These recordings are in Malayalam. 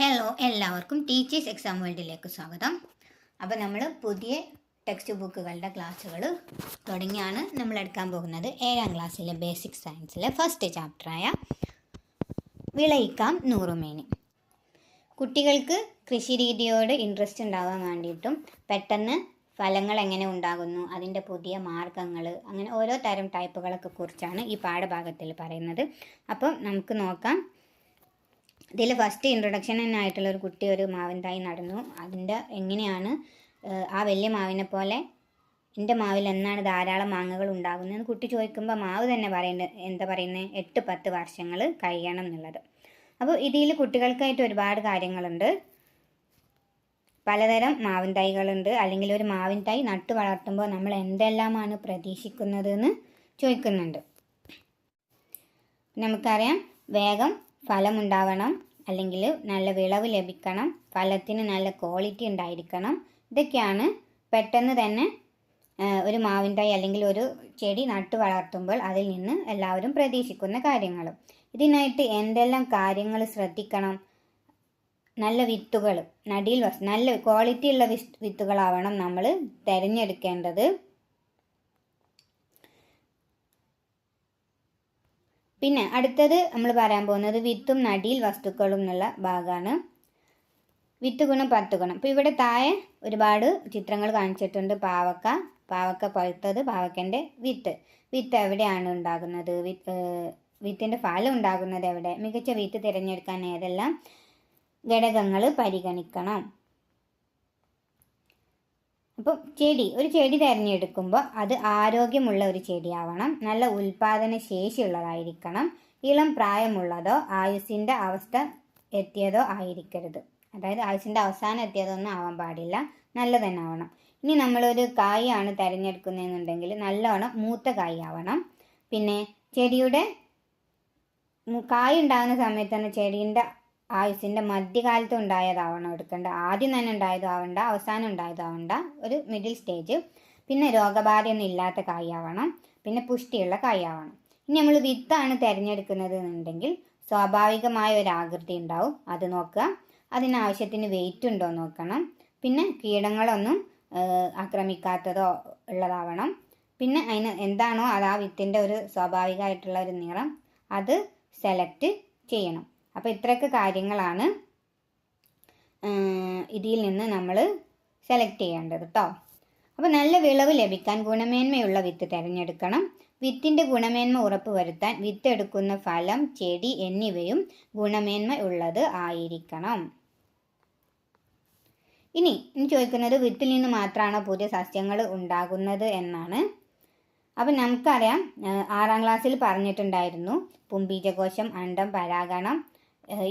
ഹലോ എല്ലാവർക്കും ടീച്ചേഴ്സ് എക്സാം വേൾഡിലേക്ക് സ്വാഗതം. അപ്പോൾ നമ്മൾ പുതിയ ടെക്സ്റ്റ് ബുക്കുകളുടെ ക്ലാസ്സുകൾ തുടങ്ങിയാണ് നമ്മൾ എടുക്കാൻ പോകുന്നത്. ഏഴാം ക്ലാസ്സിലെ ബേസിക് സയൻസിലെ ഫസ്റ്റ് ചാപ്റ്ററായ വിളയിക്കാം നൂറുമേനി. കുട്ടികൾക്ക് കൃഷി രീതിയോട് ഇൻട്രസ്റ്റ് ഉണ്ടാകാൻ വേണ്ടിയിട്ടും പെട്ടെന്ന് ഫലങ്ങൾ എങ്ങനെ ഉണ്ടാകുന്നു അതിന്റെ പുതിയ മാർഗങ്ങൾ അങ്ങനെ ഓരോ തരം ടൈപ്പുകളൊക്കെ കുറിച്ചാണ് ഈ പാഠഭാഗത്തിൽ പറയുന്നത്. അപ്പം നമുക്ക് നോക്കാം. ഇതിൽ ഫസ്റ്റ് ഇൻട്രൊഡക്ഷൻ ഇൻട്രൊഡക്ഷനായിട്ടുള്ള ഒരു കുട്ടി ഒരു മാവിൻ തായി നടന്നു. അതിന്റെ എങ്ങനെയാണ് ആ വലിയ മാവിനെ പോലെ എന്റെ മാവിൽ എന്നാണ് ധാരാളം മാങ്ങകൾ ഉണ്ടാകുന്നത് കുട്ടി ചോദിക്കുമ്പോൾ മാവ് തന്നെ പറയുന്നത് എന്താ പറയുന്നത് എട്ട് പത്ത് വർഷങ്ങൾ കഴിയണം എന്നുള്ളത്. അപ്പോൾ ഇതിൽ കുട്ടികൾക്കായിട്ട് ഒരുപാട് കാര്യങ്ങളുണ്ട്. പലതരം മാവിൻ തൈകളുണ്ട് അല്ലെങ്കിൽ ഒരു മാവിൻ തൈ നട്ടു വളർത്തുമ്പോൾ നമ്മൾ എന്തെല്ലാമാണ് പ്രതീക്ഷിക്കുന്നതെന്ന് ചോദിക്കുന്നുണ്ട്. നമുക്കറിയാം വേഗം ഫലമുണ്ടാവണം. അല്ലെങ്കിൽ നല്ല വിളവ് ലഭിക്കണം. ഫലത്തിന് നല്ല ക്വാളിറ്റി ഉണ്ടായിരിക്കണം. ഇതൊക്കെയാണ് പെട്ടെന്ന് തന്നെ ഒരു മാവിൻ തൈ അല്ലെങ്കിൽ ഒരു ചെടി നട്ടു വളർത്തുമ്പോൾ അതിൽ നിന്ന് എല്ലാവരും പ്രതീക്ഷിക്കുന്ന കാര്യങ്ങൾ ഇതിനായിട്ട് എന്തെല്ലാം കാര്യങ്ങൾ ശ്രദ്ധിക്കണം? നല്ല വിത്തുകൾ നടിയിൽ നല്ല ക്വാളിറ്റി ഉള്ള വിത്തുകളാവണം നമ്മൾ തിരഞ്ഞെടുക്കേണ്ടത്. പിന്നെ അടുത്തത് നമ്മൾ പറയാൻ പോകുന്നത് വിത്തും നടിയിൽ വസ്തുക്കളും എന്നുള്ള ഭാഗമാണ്. വിത്ത് ഗുണം പത്ത് ഗുണം. അപ്പോൾ ഇവിടെ താഴെ ഒരുപാട് ചിത്രങ്ങൾ കാണിച്ചിട്ടുണ്ട്. പാവക്ക പാവക്ക പഴുത്തത് പാവക്കന്റെ വിത്ത്. വിത്ത് എവിടെയാണ് ഉണ്ടാകുന്നത്? വിത്ത് വിത്തിന്റെ ഫലം ഉണ്ടാകുന്നത് എവിടെ? മികച്ച വിത്ത് തിരഞ്ഞെടുക്കാൻ ഏതെല്ലാം ഘടകങ്ങൾ പരിഗണിക്കണം? അപ്പം ചെടി ഒരു ചെടി തിരഞ്ഞെടുക്കുമ്പോൾ അത് ആരോഗ്യമുള്ള ഒരു ചെടിയാവണം. നല്ല ഉൽപാദന ശേഷിയുള്ളതായിരിക്കണം. ഇളം പ്രായമുള്ളതോ ആയുസിന്റെ അവസ്ഥ എത്തിയതോ ആയിരിക്കരുത്. അതായത് ആയുസിന്റെ അവസാനം എത്തിയതൊന്നും ആവാൻ പാടില്ല. നല്ല ഇനി നമ്മളൊരു കായാണ് തിരഞ്ഞെടുക്കുന്നതെന്നുണ്ടെങ്കിൽ നല്ലോണം മൂത്ത കായാവണം. പിന്നെ ചെടിയുടെ കായ് ഉണ്ടാകുന്ന സമയത്ത് തന്നെ ചെടീന്റെ ആയുസിന്റെ മധ്യകാലത്ത് ഉണ്ടായതാവണം എടുക്കേണ്ട. ആദ്യം തന്നെ ഉണ്ടായതാവണ്ട അവസാനം ഉണ്ടായതാവണ്ട ഒരു മിഡിൽ സ്റ്റേജ് പിന്നെ രോഗബാധയൊന്നും ഇല്ലാത്ത കായാവണം പിന്നെ പുഷ്ടിയുള്ള കായാവണം. ഇനി നമ്മൾ വിത്താണ് തിരഞ്ഞെടുക്കുന്നത് എന്നുണ്ടെങ്കിൽ സ്വാഭാവികമായ ഒരു ആകൃതി ഉണ്ടാവും. അത് നോക്കുക. അതിനാവശ്യത്തിന് വെയിറ്റ് ഉണ്ടോ നോക്കണം. പിന്നെ കീടങ്ങളൊന്നും ആക്രമിക്കാത്തതോ ഉള്ളതാവണം. പിന്നെ അതിന് എന്താണോ അത് ആ വിത്തിന്റെ ഒരു സ്വാഭാവികമായിട്ടുള്ള ഒരു നിറം അത് സെലക്ട് ചെയ്യണം. അപ്പോൾ ഇത്രയൊക്കെ കാര്യങ്ങളാണ് ഇതിൽ നിന്ന് നമ്മൾ സെലക്ട് ചെയ്യേണ്ടത് കേട്ടോ അപ്പോൾ നല്ല വിളവ് ലഭിക്കാൻ ഗുണമേന്മയുള്ള വിത്ത് തിരഞ്ഞെടുക്കണം. വിത്തിന്റെ ഗുണമേന്മ ഉറപ്പുവരുത്താൻ വിത്ത് എടുക്കുന്ന ഫലം ചെടി എന്നിവയും ഗുണമേന്മ ഉള്ളത് ആയിരിക്കണം. ഇനി ഇനി ചോദിക്കുന്നത് വിത്തിൽ നിന്ന് മാത്രമാണോ പുതിയ സസ്യങ്ങൾ ഉണ്ടാകുന്നത് എന്നാണ്. അപ്പം നമുക്കറിയാം ആറാം ക്ലാസ്സിൽ പറഞ്ഞിട്ടുണ്ടായിരുന്നു പുംബീജകോശം അണ്ടം പരാഗണം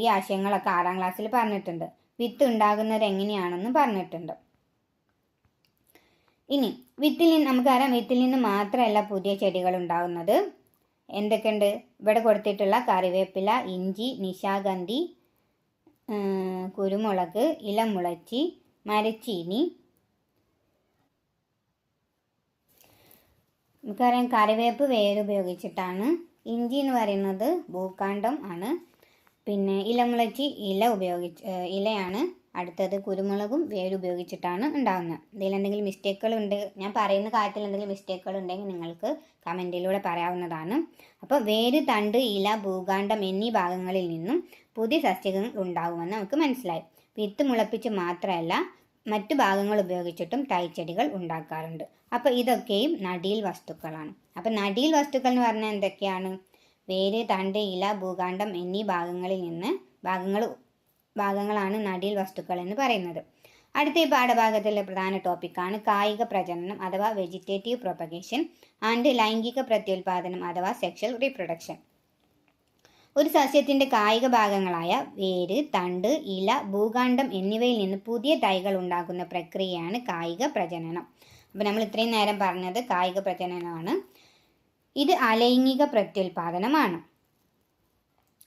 ഈ ആശയങ്ങളൊക്കെ ആറാം ക്ലാസ്സിൽ പറഞ്ഞിട്ടുണ്ട്. വിത്ത് ഉണ്ടാകുന്നത് എങ്ങനെയാണെന്ന് പറഞ്ഞിട്ടുണ്ട്. ഇനി വിത്തിൽ നിന്ന് നമുക്കറിയാം വിത്തിൽ നിന്ന് മാത്രമല്ല പുതിയ ചെടികൾ ഉണ്ടാകുന്നത് എന്തൊക്കെയുണ്ട്? ഇവിടെ കൊടുത്തിട്ടുള്ള കറിവേപ്പില ഇഞ്ചി നിശാഗന്ധി കുരുമുളക് ഇലമുളച്ചി മരച്ചീനി. നമുക്കറിയാം കറിവേപ്പ് വേരുപയോഗിച്ചിട്ടാണ്. ഇഞ്ചി എന്ന് പറയുന്നത് ഭൂക്കാണ്ഡം ആണ്. പിന്നെ ഇലമുളച്ചി ഇല ഉപയോഗിച്ച് ഇലയാണ് അടുത്തത് കുരുമുളകും വേരുപയോഗിച്ചിട്ടാണ് ഉണ്ടാകുന്നത് ഇതിൽ എന്തെങ്കിലും മിസ്റ്റേക്കുകൾ ഉണ്ട് ഞാൻ പറയുന്ന കാര്യത്തിൽ എന്തെങ്കിലും മിസ്റ്റേക്കുകൾ ഉണ്ടെങ്കിൽ നിങ്ങൾക്ക് കമന്റിലൂടെ പറയാവുന്നതാണ്. അപ്പോൾ വേര് തണ്ട് ഇല ഭൂകാണ്ഡം എന്നീ ഭാഗങ്ങളിൽ നിന്നും പുതിയ സസ്യങ്ങൾ ഉണ്ടാകുമെന്ന് നമുക്ക് മനസ്സിലായി. വിത്ത് മുളപ്പിച്ച് മാത്രമല്ല മറ്റു ഭാഗങ്ങൾ ഉപയോഗിച്ചിട്ടും തൈച്ചെടികൾ ഉണ്ടാക്കാറുണ്ട്. അപ്പോൾ ഇതൊക്കെയും നടീൽ വസ്തുക്കളാണ്. അപ്പോൾ നടീൽ വസ്തുക്കൾ എന്ന് പറഞ്ഞാൽ എന്തൊക്കെയാണ്? വേര് തണ്ട് ഇല ഭൂകാണ്ഡം എന്നീ ഭാഗങ്ങളിൽ നിന്ന് ഭാഗങ്ങൾ ഭാഗങ്ങളാണ് നടീൽ വസ്തുക്കൾ എന്ന് പറയുന്നത്. അടുത്ത ഈ പാഠഭാഗത്തിലെ പ്രധാന ടോപ്പിക്കാണ് കായിക പ്രജനനം അഥവാ വെജിറ്റേറ്റീവ് പ്രൊപ്പഗേഷൻ ആൻഡ് ലൈംഗിക പ്രത്യുൽപാദനം അഥവാ സെക്ഷൽ റീപ്രൊഡക്ഷൻ ഒരു സസ്യത്തിന്റെ കായിക ഭാഗങ്ങളായ വേര് തണ്ട് ഇല ഭൂകാണ്ഡം എന്നിവയിൽ നിന്ന് പുതിയ തൈകൾ ഉണ്ടാകുന്ന പ്രക്രിയയാണ് കായിക പ്രജനനം. അപ്പോൾ നമ്മൾ ഇത്രയും നേരം പറഞ്ഞത് കായിക പ്രജനനമാണ്. ഇത് അലൈംഗിക പ്രത്യുൽപാദനമാണ്.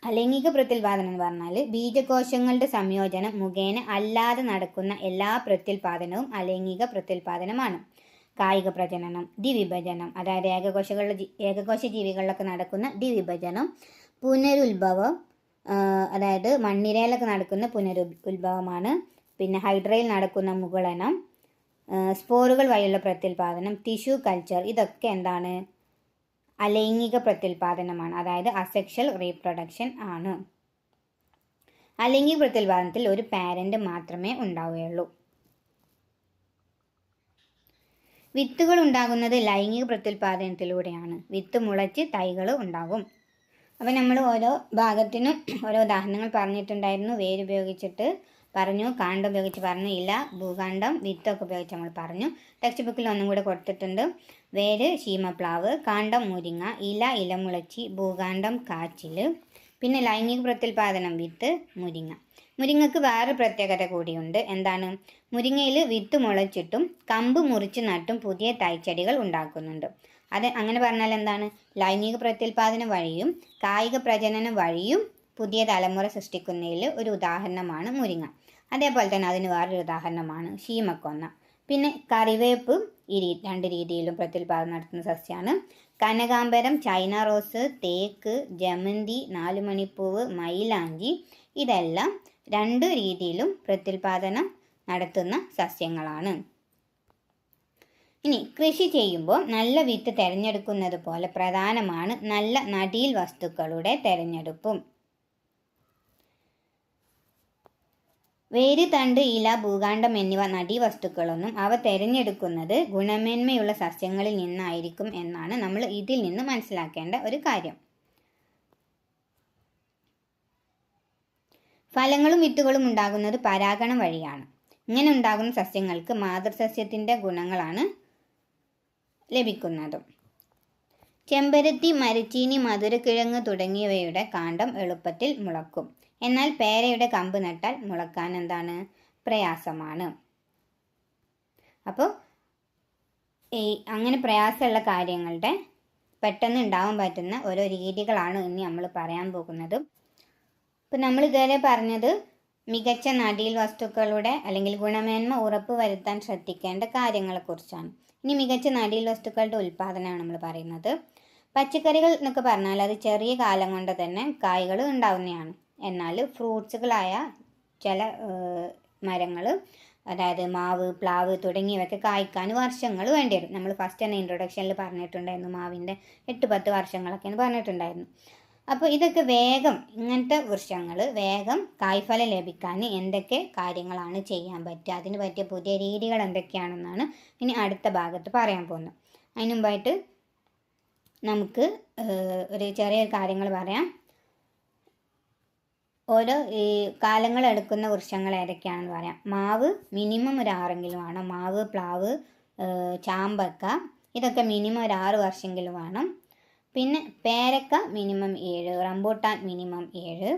അലൈംഗിക പ്രത്യുൽപാദനം എന്ന് പറഞ്ഞാൽ ബീജകോശങ്ങളുടെ സംയോജനം മുഖേന അല്ലാതെ നടക്കുന്ന എല്ലാ പ്രത്യുൽപാദനവും അലൈംഗിക പ്രത്യുൽപാദനമാണ്. കായിക പ്രജനനം ദിവിഭജനം അതായത് ഏകകോശകളുടെ ഏകകോശ ജീവികളിലൊക്കെ നടക്കുന്ന ദിവിഭജനം പുനരുത്ഭവം അതായത് മണ്ണിരയിലൊക്കെ നടക്കുന്ന പുനരു ഉത്ഭവമാണ് പിന്നെ ഹൈഡ്രയിൽ നടക്കുന്ന മുകളനം സ്പോറുകൾ വഴിയുള്ള പ്രത്യുൽപാദനം ടിഷ്യൂ കൾച്ചർ ഇതൊക്കെ എന്താണ്? അലൈംഗിക പ്രത്യുൽപാദനമാണ്. അതായത് അസെക്ഷൽ റീപ്രൊഡക്ഷൻ ആണ്. അലൈംഗിക പ്രത്യുൽപാദനത്തിൽ ഒരു പാരന്റ് മാത്രമേ ഉണ്ടാവുകയുള്ളൂ. വിത്തുകൾ ഉണ്ടാകുന്നത് ലൈംഗിക പ്രത്യുൽപാദനത്തിലൂടെയാണ്. വിത്ത് മുളച്ച് തൈകൾ ഉണ്ടാകും. അപ്പോൾ നമ്മൾ ഓരോ ഭാഗത്തിനും ഓരോ ഉദാഹരണങ്ങൾ പറഞ്ഞിട്ടുണ്ടായിരുന്നു. വേരുപയോഗിച്ചിട്ട് പറഞ്ഞു കാണ്ടം ഉപയോഗിച്ച് പറഞ്ഞു ഇല ഭൂകാണ്ഡം വിത്തൊക്കെ ഉപയോഗിച്ച് നമ്മൾ പറഞ്ഞു. ടെക്സ്റ്റ് ബുക്കിൽ ഒന്നും കൂടെ കൊടുത്തിട്ടുണ്ട്. വേര് ശീമപ്ലാവ് കാണ്ടം മുരിങ്ങ ഇല ഇലമുളച്ചി ഭൂകാണ്ഡം കാച്ചിൽ പിന്നെ ലൈംഗിക പ്രത്യുൽപാദനം വിത്ത് മുരിങ്ങ. മുരിങ്ങക്ക് വേറെ പ്രത്യേകത കൂടിയുണ്ട്. എന്താണ്? മുരിങ്ങയിൽ വിത്ത് മുളച്ചിട്ടും കമ്പ് മുറിച്ച് നട്ടും പുതിയ തൈച്ചെടികൾ ഉണ്ടാക്കുന്നുണ്ട്. അത് അങ്ങനെ പറഞ്ഞാൽ എന്താണ്? ലൈംഗിക പ്രത്യുൽപാദനം വഴിയും കായിക പ്രജനനം വഴിയും പുതിയ തലമുറ സൃഷ്ടിക്കുന്നതിൽ ഒരു ഉദാഹരണമാണ് മുരിങ്ങ. അതേപോലെ തന്നെ അതിന് വേറൊരു ഉദാഹരണമാണ് ശീമക്കൊന്ന പിന്നെ കറിവേപ്പ് ഈ രണ്ട് രീതിയിലും പ്രത്യുൽപാദനം നടത്തുന്ന സസ്യമാണ് കനകാംബരം ചൈന റോസ് തേക്ക് ജമന്തി നാലുമണിപ്പൂവ് മൈലാഞ്ചി ഇതെല്ലാം രണ്ട് രീതിയിലും പ്രത്യുൽപാദനം നടത്തുന്ന സസ്യങ്ങളാണ്. ഇനി കൃഷി ചെയ്യുമ്പോൾ നല്ല വിത്ത് തിരഞ്ഞെടുക്കുന്നത് പോലെ പ്രധാനമാണ് നല്ല നടീൽ വസ്തുക്കളുടെ തിരഞ്ഞെടുപ്പും. വേര് തണ്ട് ഇല ഭൂകാണ്ഡം എന്നിവ നടീവസ്തുക്കളൊന്നും അവ തിരഞ്ഞെടുക്കുന്നത് ഗുണമേന്മയുള്ള സസ്യങ്ങളിൽ നിന്നായിരിക്കും എന്നാണ് നമ്മൾ ഇതിൽ നിന്ന് മനസ്സിലാക്കേണ്ട ഒരു കാര്യം. ഫലങ്ങളും വിത്തുകളും ഉണ്ടാകുന്നത് പരാഗണം വഴിയാണ്. ഇങ്ങനെ ഉണ്ടാകുന്ന സസ്യങ്ങൾക്ക് മാതൃസസ്യത്തിന്റെ ഗുണങ്ങളാണ് ലഭിക്കുന്നതും. ചെമ്പരത്തി മരച്ചീനി മധുരക്കിഴങ്ങ് തുടങ്ങിയവയുടെ കാണ്ഡം എളുപ്പത്തിൽ മുളക്കും. എന്നാൽ പേരയുടെ കമ്പ് നട്ടാൽ മുളക്കാൻ എന്താണ്? പ്രയാസമാണ്. അപ്പോൾ ഈ അങ്ങനെ പ്രയാസമുള്ള കാര്യങ്ങളുടെ പെട്ടെന്ന് ഉണ്ടാവാൻ പറ്റുന്ന ഓരോ രീതികളാണ് ഇനി നമ്മൾ പറയാൻ പോകുന്നത്. ഇപ്പം നമ്മൾ ഇതുവരെ പറഞ്ഞത് മികച്ച നടീൽ വസ്തുക്കളുടെ അല്ലെങ്കിൽ ഗുണമേന്മ ഉറപ്പ് വരുത്താൻ ശ്രദ്ധിക്കേണ്ട കാര്യങ്ങളെക്കുറിച്ചാണ്. ഇനി മികച്ച നടീൽ വസ്തുക്കളുടെ ഉൽപ്പാദനമാണ് നമ്മൾ പറയുന്നത്. പച്ചക്കറികൾ എന്നൊക്കെ പറഞ്ഞാൽ അത് ചെറിയ കാലം കൊണ്ട് തന്നെ കായ്കൾ ഉണ്ടാവുന്നതാണ്. എന്നാൽ ഫ്രൂട്ട്സുകളായ ചില മരങ്ങൾ അതായത് മാവ് പ്ലാവ് തുടങ്ങിയവയൊക്കെ കായ്ക്കാൻ വർഷങ്ങൾ വേണ്ടി വരും. നമ്മൾ ഫസ്റ്റ് തന്നെ ഇൻട്രൊഡക്ഷനിൽ പറഞ്ഞിട്ടുണ്ടായിരുന്നു മാവിന്റെ എട്ട് പത്ത് എന്ന് പറഞ്ഞിട്ടുണ്ടായിരുന്നു. അപ്പോൾ ഇതൊക്കെ വേഗം ഇങ്ങനത്തെ വൃക്ഷങ്ങൾ വേഗം കായ്ഫലം ലഭിക്കാൻ എന്തൊക്കെ കാര്യങ്ങളാണ് ചെയ്യാൻ പറ്റുക? അതിന് പറ്റിയ പുതിയ രീതികൾ എന്തൊക്കെയാണെന്നാണ് ഇനി അടുത്ത ഭാഗത്ത് പറയാൻ പോകുന്നത്. അതിനുമ്പായിട്ട് നമുക്ക് ഒരു ചെറിയ കാര്യങ്ങൾ പറയാം. ഓരോ ഈ കാലങ്ങൾ എടുക്കുന്ന വൃക്ഷങ്ങൾ ഏതൊക്കെയാണെന്ന് പറയാം. മാവ് മിനിമം ഒരു ആറെങ്കിലും വേണം. മാവ് പ്ലാവ് ചാമ്പക്ക ഇതൊക്കെ മിനിമം ഒരു ആറ് വർഷമെങ്കിലും വേണം. പിന്നെ പേരക്ക മിനിമം ഏഴ് റംബൂട്ടാൻ മിനിമം ഏഴ്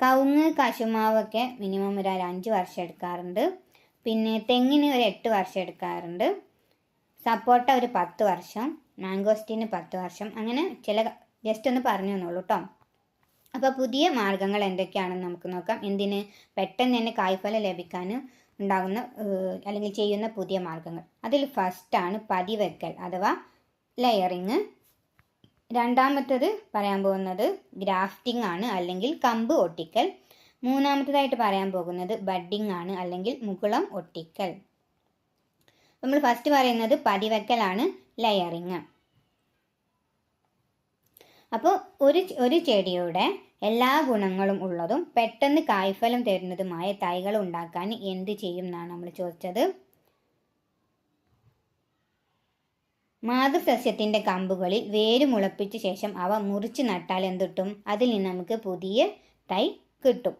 കവുങ്ങ് കശുമാവൊക്കെ മിനിമം ഒരു അഞ്ച് വർഷം എടുക്കാറുണ്ട്. പിന്നെ തെങ്ങിന് ഒരു എട്ട് വർഷം എടുക്കാറുണ്ട്. സപ്പോട്ട ഒരു പത്ത് വർഷം മാംഗോസ്റ്റീന് പത്ത് വർഷം അങ്ങനെ ചില ജസ്റ്റ് ഒന്ന് പറഞ്ഞു തന്നോളൂ കേട്ടോ അപ്പോൾ പുതിയ മാർഗങ്ങൾ എന്തൊക്കെയാണെന്ന് നമുക്ക് നോക്കാം. എന്തിന് പെട്ടെന്ന് തന്നെ കായ്ഫലം ലഭിക്കാൻ ഉണ്ടാകുന്ന അല്ലെങ്കിൽ ചെയ്യുന്ന പുതിയ മാർഗങ്ങൾ. അതിൽ ഫസ്റ്റാണ് പതിവെക്കൽ അഥവാ ലെയറിങ് രണ്ടാമത്തത് പറയാൻ പോകുന്നത് ഗ്രാഫ്റ്റിംഗ് ആണ് അല്ലെങ്കിൽ കമ്പ് ഒട്ടിക്കൽ. മൂന്നാമത്തതായിട്ട് പറയാൻ പോകുന്നത് ബഡ്ഡിംഗ് ആണ് അല്ലെങ്കിൽ മുകുളം ഒട്ടിക്കൽ. നമ്മൾ ഫസ്റ്റ് പറയുന്നത് പതിവെക്കലാണ് ലെയറിങ് അപ്പോൾ ഒരു ഒരു ചെടിയുടെ എല്ലാ ഗുണങ്ങളും ഉള്ളതും പെട്ടെന്ന് കായ്ഫലം തരുന്നതുമായ തൈകൾ ഉണ്ടാക്കാൻ എന്ത് ചെയ്യും എന്നാണ് നമ്മൾ ചോദിച്ചത്. മാതൃസസ്യത്തിന്റെ കമ്പുകളിൽ വേര് മുളപ്പിച്ച ശേഷം അവ മുറിച്ച് നട്ടാൽ എന്തിട്ടും അതിൽ നിന്ന് നമുക്ക് പുതിയ തൈ കിട്ടും.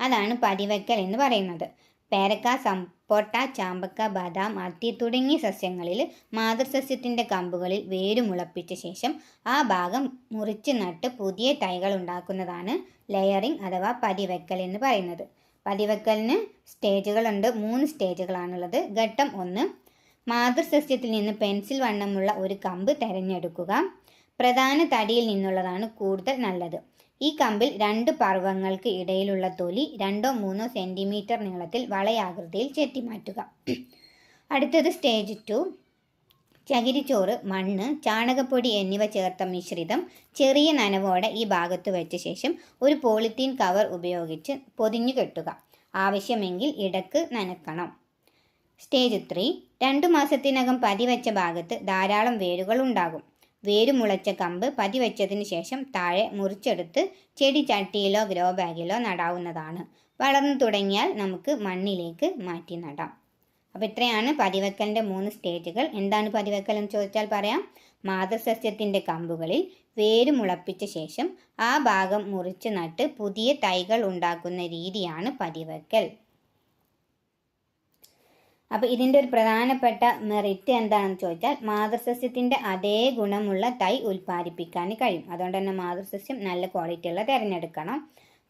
അതാണ് പതിവയ്ക്കൽ എന്ന് പറയുന്നത്. പേരക്ക സപ്പോട്ട ചാമ്പക്ക ബദാം അത്തി തുടങ്ങിയ സസ്യങ്ങളിൽ മാതൃസസ്യത്തിന്റെ കമ്പുകളിൽ വേര് മുളപ്പിച്ച ശേഷം ആ ഭാഗം മുറിച്ച് നട്ട് പുതിയ തൈകൾ ഉണ്ടാക്കുന്നതാണ് ലെയറിംഗ് അഥവാ പതിവെക്കൽ എന്ന് പറയുന്നത്. പതിവെക്കലിന് സ്റ്റേജുകളുണ്ട്. മൂന്ന് സ്റ്റേജുകളാണുള്ളത്. ഘട്ടം ഒന്ന്. മാതൃസസ്യത്തിൽ നിന്ന് പെൻസിൽ വണ്ണമുള്ള ഒരു കമ്പ് തിരഞ്ഞെടുക്കുക. പ്രധാന തടിയിൽ നിന്നുള്ളതാണ് കൂടുതൽ നല്ലത്. ഈ കമ്പിൽ രണ്ട് പർവങ്ങൾക്ക് ഇടയിലുള്ള തൊലി രണ്ടോ മൂന്നോ സെന്റിമീറ്റർ നീളത്തിൽ വളയാകൃതിയിൽ ചെത്തിമാറ്റുക. അടുത്തത് സ്റ്റേജ് ടു ചകിരിച്ചോറ് മണ്ണ് ചാണകപ്പൊടി എന്നിവ ചേർത്ത മിശ്രിതം ചെറിയ നനവോടെ ഈ ഭാഗത്ത് വെച്ച ശേഷം ഒരു പോളിത്തീൻ കവർ ഉപയോഗിച്ച് പൊതിഞ്ഞു കെട്ടുക. ആവശ്യമെങ്കിൽ ഇടയ്ക്ക് നനക്കണം. സ്റ്റേജ് ത്രീ രണ്ടു മാസത്തിനകം പതിവച്ച ഭാഗത്ത് ധാരാളം വേരുകൾ ഉണ്ടാകും. വേര് മുളച്ച കമ്പ് പതിവച്ചതിന് ശേഷം താഴെ മുറിച്ചെടുത്ത് ചെടി ചട്ടിയിലോ ഗ്രോ ബാഗിലോ നടാവുന്നതാണ്. വളർന്നു തുടങ്ങിയാൽ നമുക്ക് മണ്ണിലേക്ക് മാറ്റി നടാം. അപ്പോൾ ഇത്രയാണ് പതിവെക്കലിന്റെ മൂന്ന് സ്റ്റേജുകൾ. എന്താണ് പതിവെക്കൽ എന്ന് ചോദിച്ചാൽ പറയാം മാതൃസസ്യത്തിന്റെ കമ്പുകളിൽ വേര് മുളപ്പിച്ച ശേഷം ആ ഭാഗം മുറിച്ച് നട്ട് പുതിയ തൈകൾ ഉണ്ടാക്കുന്ന രീതിയാണ് പതിവെക്കൽ. അപ്പോൾ ഇതിന്റെ ഒരു പ്രധാനപ്പെട്ട മെറിറ്റ് എന്താണെന്ന് ചോദിച്ചാൽ മാതൃസസ്യത്തിന്റെ അതേ ഗുണമുള്ള തൈ ഉൽപ്പാദിപ്പിക്കാൻ കഴിയും. അതുകൊണ്ട് തന്നെ മാതൃസസ്യം നല്ല ക്വാളിറ്റിയുള്ള തിരഞ്ഞെടുക്കണം.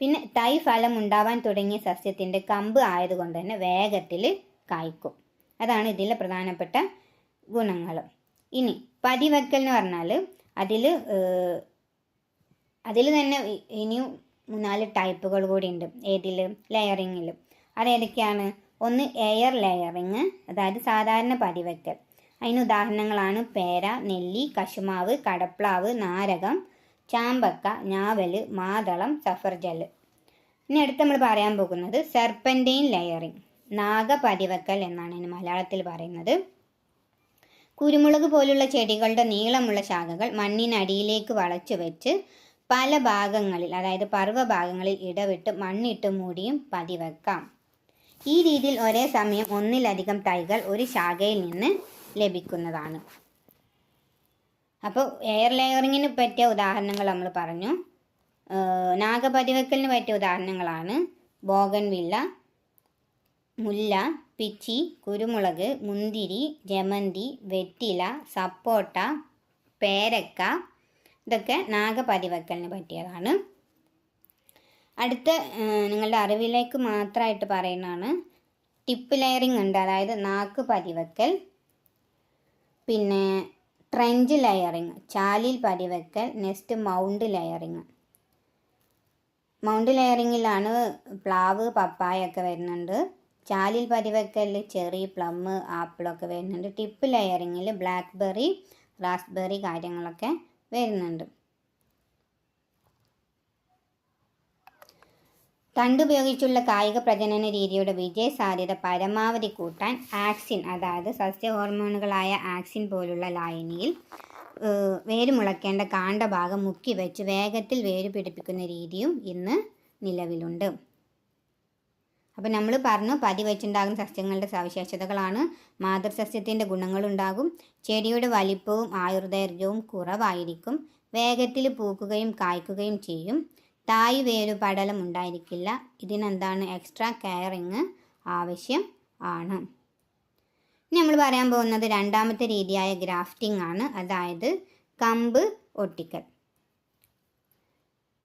പിന്നെ തൈ ഫലം ഉണ്ടാവാൻ തുടങ്ങിയ സസ്യത്തിന്റെ കമ്പ് ആയതുകൊണ്ട് തന്നെ വേഗത്തിൽ കായ്ക്കും. അതാണ് ഇതിലെ പ്രധാനപ്പെട്ട ഗുണങ്ങൾ ഇനി പതിവെക്കൽ എന്ന് പറഞ്ഞാൽ അതിൽ അതിൽ തന്നെ ഇനിയും മൂന്നാൽ ടൈപ്പുകൾ കൂടി ഉണ്ട്. ഏതിൽ ലെയറിങ്ങിൽ അതേതൊക്കെയാണ് ഒന്ന് എയർ ലെയറിങ് അതായത് സാധാരണ പതിവെക്കൽ അതിന് ഉദാഹരണങ്ങളാണ് പേര നെല്ലി കശുമാവ് കടപ്ലാവ് നാരകം ചാമ്പക്ക ഞാവൽ മാതളം സഫർജൽ ഇനി അടുത്ത് നമ്മൾ പറയാൻ പോകുന്നത് സെർപ്പന്റൈൻ ലെയറിങ് നാഗപതിവക്കൽ എന്നാണ് ഇതിന് മലയാളത്തിൽ പറയുന്നത്. കുരുമുളക് പോലുള്ള ചെടികളുടെ നീളമുള്ള ശാഖകൾ മണ്ണിനടിയിലേക്ക് വളച്ചു വെച്ച് പല ഭാഗങ്ങളിൽ അതായത് പർവ ഭാഗങ്ങളിൽ ഇടവിട്ട് മണ്ണിട്ട് മൂടിയും പതിവെക്കാം ഈ രീതിയിൽ ഒരേ സമയം ഒന്നിലധികം തൈകൾ ഒരു ശാഖയിൽ നിന്ന് ലഭിക്കുന്നതാണ്. അപ്പോൾ എയർ ലെയറിങ്ങിന് പറ്റിയ ഉദാഹരണങ്ങൾ നമ്മൾ പറഞ്ഞു. നാഗപതിവെക്കലിന് പറ്റിയ ഉദാഹരണങ്ങളാണ്. ബോഗൻവില്ല മുല്ല പിച്ചി കുരുമുളക് മുന്തിരി ജമന്തി വെറ്റില സപ്പോട്ട പേരക്ക ഇതൊക്കെ നാഗപതിവെക്കലിന് പറ്റിയതാണ്. അടുത്ത നിങ്ങളുടെ അറിവിലേക്ക് മാത്രമായിട്ട് പറയുന്നതാണ്. ടിപ്പ് ലെയറിംഗ് ഉണ്ട്. അതായത് നാക്ക് പതിവെക്കൽ പിന്നെ ട്രെഞ്ച് ലെയറിങ് ചാലിൽ പതിവെക്കൽ നെക്സ്റ്റ് മൗണ്ട് ലെയറിങ് മൗണ്ട് ലെയറിങ്ങിലാണ് പ്ലാവ് പപ്പായ ഒക്കെ വരുന്നുണ്ട്. ചാലിൽ പതിവെക്കലിൽ ചെറി പ്ലം ആപ്പിളൊക്കെ വരുന്നുണ്ട്. ടിപ്പ് ലെയറിങ്ങിൽ ബ്ലാക്ക്ബെറി റാസ്ബെറി കാര്യങ്ങളൊക്കെ വരുന്നുണ്ട്. തണ്ടുപയോഗിച്ചുള്ള കായിക പ്രജനന രീതിയുടെ വിജയ സാധ്യത പരമാവധി കൂട്ടാൻ ആക്സിൻ അതായത് സസ്യ ഹോർമോണുകളായ ആക്സിൻ പോലുള്ള ലായനിയിൽ വേരുമുളയ്ക്കേണ്ട കാണ്ടഭാഗം മുക്കി വെച്ച് വേഗത്തിൽ വേര് പിടിപ്പിക്കുന്ന രീതിയും ഇന്ന് നിലവിലുണ്ട്. അപ്പോൾ നമ്മൾ പറഞ്ഞു പതി വെച്ചുണ്ടാകുന്ന സസ്യങ്ങളുടെ സവിശേഷതകളാണ്. മാതൃസസ്യത്തിന്റെ ഗുണങ്ങളുണ്ടാകും. ചെടിയുടെ വലിപ്പവും ആയുർദൈർഘ്യവും കുറവായിരിക്കും. വേഗത്തിൽ പൂക്കുകയും കായ്ക്കുകയും ചെയ്യും. തായ് വേരു പടലം ഉണ്ടായിരിക്കില്ല. ഇതിനെന്താണ് എക്സ്ട്രാ കെയറിങ് ആവശ്യം ആണ്. ഇനി നമ്മൾ പറയാൻ പോകുന്നത് രണ്ടാമത്തെ രീതിയായ ഗ്രാഫ്റ്റിംഗ് ആണ്. അതായത് കമ്പ് ഒട്ടിക്കൽ.